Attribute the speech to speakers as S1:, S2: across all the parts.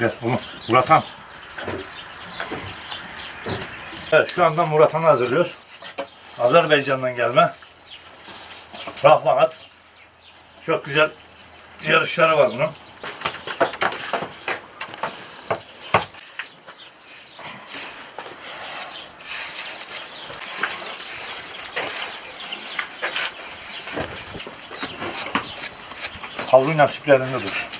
S1: Evet bunu Murathan. Evet şu anda Murathan'ı hazırlıyoruz. Azerbaycan'dan gelme. Rahmanat. Çok güzel yarışları var bunun. Havlu nasiplerinde dur.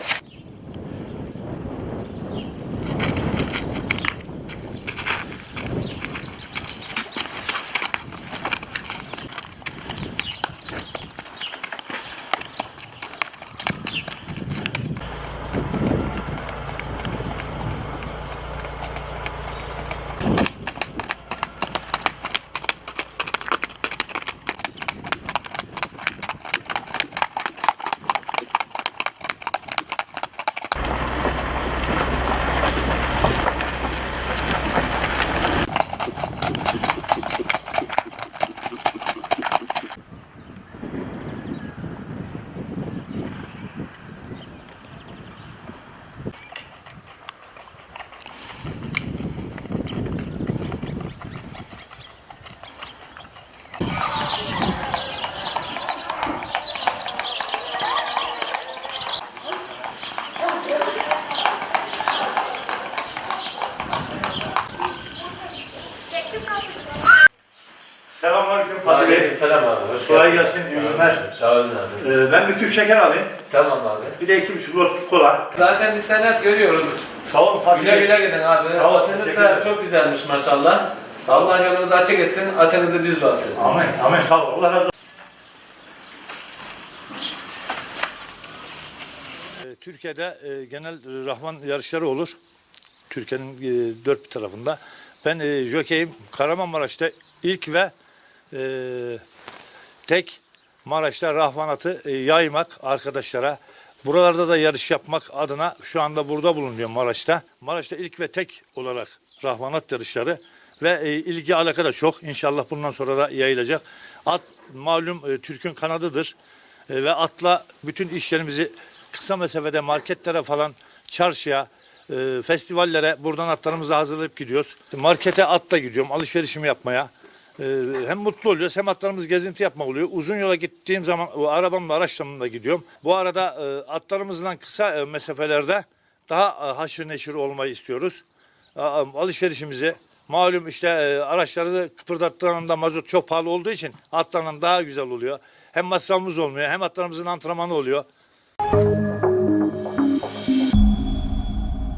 S1: Selamünaleyküm Fatih Bey.
S2: Selam abi. Hoş
S1: Kolay
S2: geldin.
S1: gelsin, iyi günler.
S2: Sağ olun abi.
S1: Ee, ben bir küp şeker alayım.
S2: Tamam abi.
S1: Bir de iki buçuk lot kola.
S2: Zaten biz senet görüyoruz.
S1: Sağ olun Fatih
S2: Güle
S1: Bey.
S2: güle gidin abi.
S1: Sağ ol,
S2: Atınız
S1: teşekkür
S2: da
S1: ederim.
S2: çok güzelmiş maşallah. Allah yolunuzu açık etsin. Atınızı düz bastırsın.
S1: Amin. Amin. Sağ ol. Allah razı olsun. Ee, Türkiye'de e, genel e, Rahman yarışları olur. Türkiye'nin e, dört bir tarafında. Ben e, jokeyim. Kahramanmaraş'ta ilk ve e, tek Maraş'ta Rahmanat'ı e, yaymak arkadaşlara. Buralarda da yarış yapmak adına şu anda burada bulunuyor Maraş'ta. Maraş'ta ilk ve tek olarak Rahmanat yarışları ve e, ilgi alaka da çok. İnşallah bundan sonra da yayılacak. At malum e, Türk'ün kanadıdır. Ve atla bütün işlerimizi kısa mesafede marketlere falan çarşıya festivallere buradan atlarımızı hazırlayıp gidiyoruz. Markete atla gidiyorum alışverişimi yapmaya. E, hem mutlu oluyoruz hem atlarımız gezinti yapmak oluyor. Uzun yola gittiğim zaman arabamla araçlarımla gidiyorum. Bu arada e, atlarımızla kısa e, mesafelerde daha e, haşır neşir olmayı istiyoruz. Alışverişimizi malum işte araçları da kıpırdattığında mazot çok pahalı olduğu için atlarla daha güzel oluyor. Hem masrafımız olmuyor hem atlarımızın antrenmanı oluyor.